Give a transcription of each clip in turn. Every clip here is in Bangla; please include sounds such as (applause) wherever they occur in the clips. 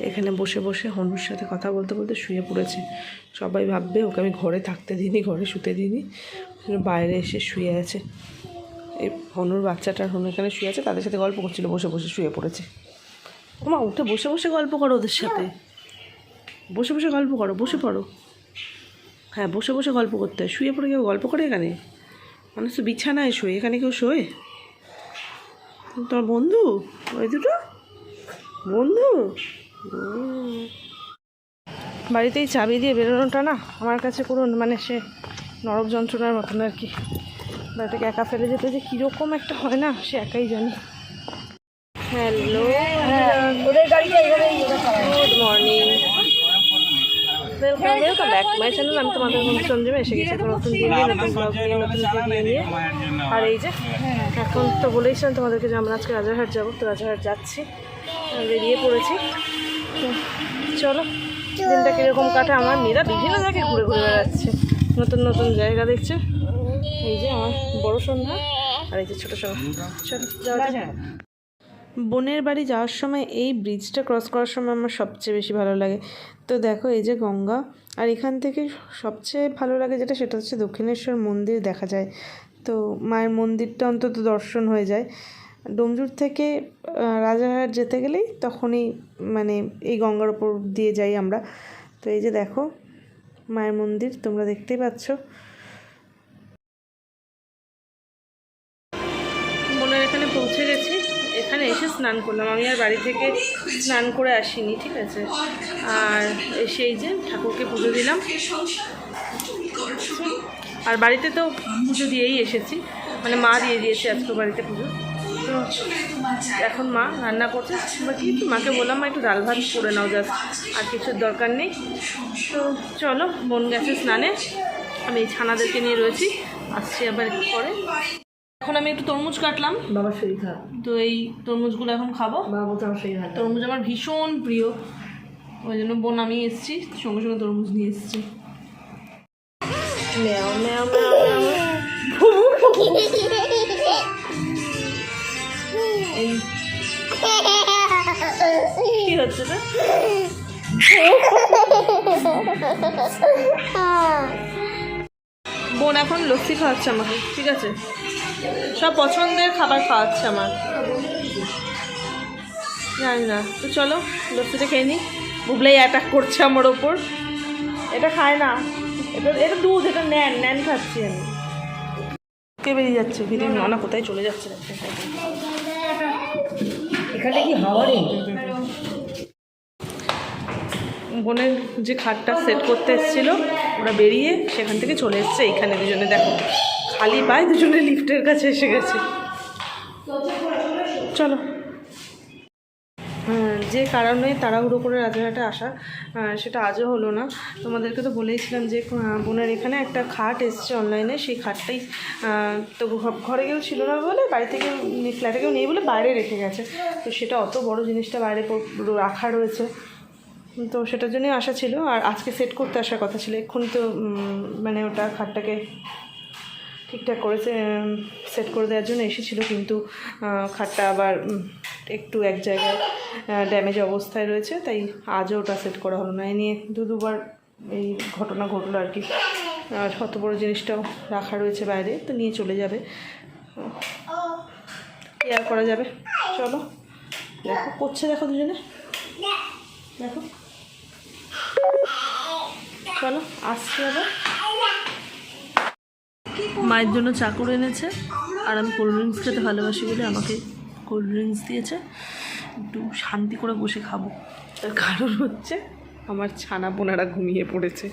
এখানে বসে বসে হনুর সাথে কথা বলতে বলতে শুয়ে পড়েছে। সবাই ভাববে ওকে আমি ঘরে থাকতে দিইনি, ঘরে শুতে দিইনি। বাইরে এসে শুয়ে আছে। এই হনুর বাচ্চাটা হনু এখানে শুয়ে আছে, তাদের সাথে গল্প করছিল, বসে বসে শুয়ে পড়েছে। ওমা, উঠে বসে বসে গল্প করো ওদের সাথে। বসে বসে গল্প করো, বসে পড়ো। হ্যাঁ বসে বসে গল্প করতে হয়। শুয়ে পড়ে কেউ গল্প করে এখানে? মানুষ তো বিছানায় শোয়, এখানে কেউ শোয়? তোমার বন্ধু? ওই দুটো? বন্ধু। বাড়িতেই চাবি দিয়ে বেরোনোটা না আমার কাছে কোনো মানে সে নরক যন্ত্রণার মতন আর কি। বাড়িটাকে একা ফেলে যেতে যে কীরকম একটা হয় না সে একাই জানি। Hello. Good morning welcome welcome back my channel আমি তোমাদের বন্ধু সঞ্জীব এসে গেছি নতুন দিন নিয়ে নতুন ব্লগ নিয়ে নতুন ভিডিও নিয়ে। আর এই যে এখন তো বলেইছিলাম তোমাদেরকে যে আমরা আজকে রাজারহাট যাব তো রাজারহাট যাচ্ছি। বেরিয়ে পড়েছি। চলো দিনটা কীরকম কাটে আমার মেয়েরা বিভিন্ন জায়গায় ঘুরে ঘুরে বেড়াচ্ছে। নতুন নতুন জায়গা দেখছে। এই যে আমার বড় সন্ধ্যা আর এই যে ছোটো সন্ধ্যা। চলো যাওয়া যাক। বোনের বাড়ি যাওয়ার সময় এই ব্রিজটা ক্রস করার সময় আমার সবচেয়ে বেশি ভালো লাগে। তো দেখো এই যে গঙ্গা। আর এখান থেকে সবচেয়ে ভালো লাগে যেটা সেটা হচ্ছে দক্ষিণেশ্বর মন্দির দেখা যায়। তো মায়ের মন্দিরটা অন্তত দর্শন হয়ে যায়। ডোমজুর থেকে রাজারহাট যেতে গেলেই তখনই মানে এই গঙ্গার ওপর দিয়ে যাই আমরা। তো এই যে দেখো, মায়ের মন্দির, তোমরা দেখতেই পাচ্ছ। এখানে পৌঁছে গেছি। এখানে এসে স্নান করলাম। আমি আর বাড়ি থেকে স্নান করে আসিনি, ঠিক আছে? আর এসে এই যে ঠাকুরকে পুজো দিলাম। আর বাড়িতে তো পুজো দিয়েই এসেছি। মানে মা দিয়ে দিয়েছে আজকে বাড়িতে পুজো। এখন মা রান্না করছে। একটু মাকে বললাম মা একটু ডাল ভাত করে নাও জাস্ট আর কিছুর দরকার নেই। তো চলো বোন গেছে স্নানে। আমি ছানাদেরকে নিয়ে রয়েছি। আসছি আবার একটু পরে। এখন আমি একটু তরমুজ কাটলাম। বাবার শরীর খারাপ। তো এই তরমুজগুলো এখন খাব। বাবা বলতে আমার শরীর ভালো তরমুজ আমার ভীষণ প্রিয়। ওই জন্য বোন আমি এসেছি। সঙ্গে সঙ্গে তরমুজ নিয়ে এসেছি। ম্যাও ম্যাও ম্যাও ম্যাও। (laughs) এই হচ্ছে বোন এখন লস্যি খাওয়াচ্ছে আমাকে, ঠিক আছে? সব পছন্দের খাবার খাওয়াচ্ছে আমার। জানি না, তো চলো, লস্যিটা খেয়ে নিই বুবলাই অ্যাটাক করছে আমার ওপর। এটা খায় না। এটা এটা দুধ, এটা ন্যান ন্যান খাচ্ছি আমি। কে বেরিয়ে যাচ্ছে ভিডিও না কোথায় চলে যাচ্ছে এখানে কি হাওয়া নেই বোনের যে খাটটা সেট করতে এসেছিল ওরা বেরিয়ে সেখান থেকে চলে এসছে এখানে দুজনে দেখো। খালি পায় দুজনে লিফটের কাছে এসে গেছে। চলো। যে কারণে তাড়াহুড়ো করে রাজারহাটে আসা সেটা আজও হলো না। তোমাদেরকে তো বলেইছিলাম যে বোনের এখানে একটা খাট এসছে অনলাইনে সেই খাটটাই তো ঘরে কেউ ছিল না বলে বাড়ি থেকে ফ্ল্যাটে কেউ নেই বলে বাইরে রেখে গেছে। তো সেটা অত বড় জিনিসটা বাইরে রাখা রয়েছে। তো সেটার জন্যই আসা ছিল। আর আজকে সেট করতে আসার কথা ছিল। এক্ষুনি তো মানে ওটা খাটটাকে ঠিকঠাক করেছে সেট করে দেওয়ার জন্য এসেছিল। কিন্তু খাটটা আবার একটু এক জায়গায় ড্যামেজ অবস্থায় রয়েছে, তাই আজও ওটা সেট করা হলো না। এই নিয়ে দু দুবার এই ঘটনা ঘটলো আর কি। কত বড় জিনিসটাও রাখা রয়েছে বাইরে, তো নিয়ে চলে যাবে। কি আর করা যাবে? চলো, দেখো, করছে দেখো দুজনে। দেখো। চলো, আসছি আবার। মায়ের জন্য চা করে এনেছে, আর আমি কোল্ড ড্রিঙ্কস খেতে ভালোবাসি বলে আমাকে কোল্ড ড্রিঙ্কস দিয়েছে একটু শান্তি করে বসে খাব। তার কারণ হচ্ছে আমার ছানা বোনারা ঘুমিয়ে পড়েছে।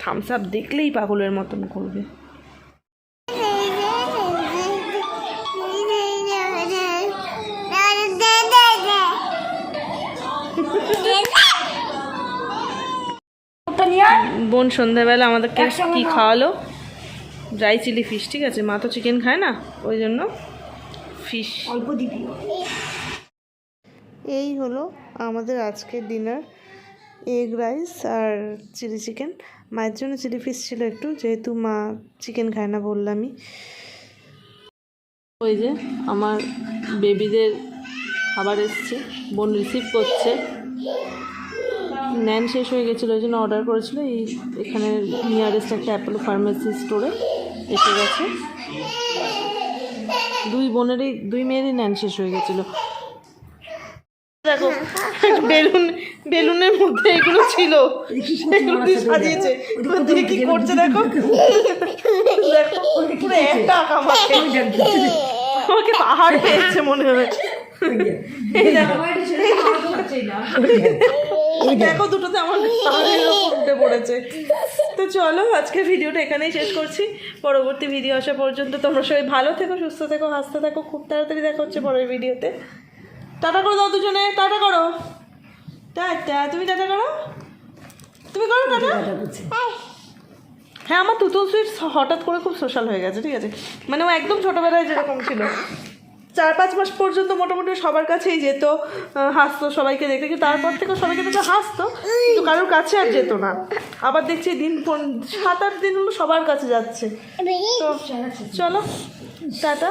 থামস আপ দেখলেই পাগলের মতন করবে। বোন সন্ধ্যাবেলা আমাদেরকে কি খাওয়ালো? ড্রাই চিলি ফিশ ঠিক আছে? মা তো চিকেন খায় না ওই জন্য ফিশ অল্প দিবি এই হলো আমাদের আজকের ডিনার এগ রাইস আর চিলি চিকেন মায়ের জন্য চিলি ফিশ ছিল একটু যেহেতু মা চিকেন খায় না বললামই। ওই যে আমার বেবিদের খাবার এসছে বোন রিসিভ করছে। ন্যান শেষ হয়ে গেছিল ওই জন্য অর্ডার করেছিল। এই এখানে নিয়ারেস্ট একটা অ্যাপোলো ফার্মেসি স্টোরে এসে গেছে। দুই বোনেরই দুই মেয়েরই ন্যান শেষ হয়ে গেছিল। দেখো বেলুন বেলুনের মধ্যে এগুলো ছিল। সাজিয়েছে। দিয়ে কি করছে দেখো। দেখো একটা আমাকে আমাকে পাহাড় পেয়েছে মনে হয়। এই দেখো। দেখো দুটোতে আমার উঠে পড়েছে। তো চলো আজকে ভিডিওটা এখানেই শেষ করছি। পরবর্তী ভিডিও আসা পর্যন্ত তোমরা সবাই ভালো থেকো সুস্থ থেকো হাসতে থাকো। খুব তাড়াতাড়ি দেখা হচ্ছে পরের ভিডিওতে। টাটা করো দাও দুজনে টাটা করো। টাটা তুমি টাটা করো? তুমি করো টাটা? হ্যাঁ আমার তুতুল সুইটস হঠাৎ করে খুব সোশ্যাল হয়ে গেছে ঠিক আছে। মানে ও একদম ছোটোবেলায় যেরকম ছিল। চার পাঁচ মাস পর্যন্ত মোটামুটি সবার কাছেই যেত হাসতো সবাইকে দেখতে। কিন্তু তারপর থেকে সবাইকে দেখে হাসতো কিন্তু কারোর কাছে আর যেত না। আবার দেখছি দিন সাত আট দিন হলো সবার কাছে যাচ্ছে। তো চলো টাটা।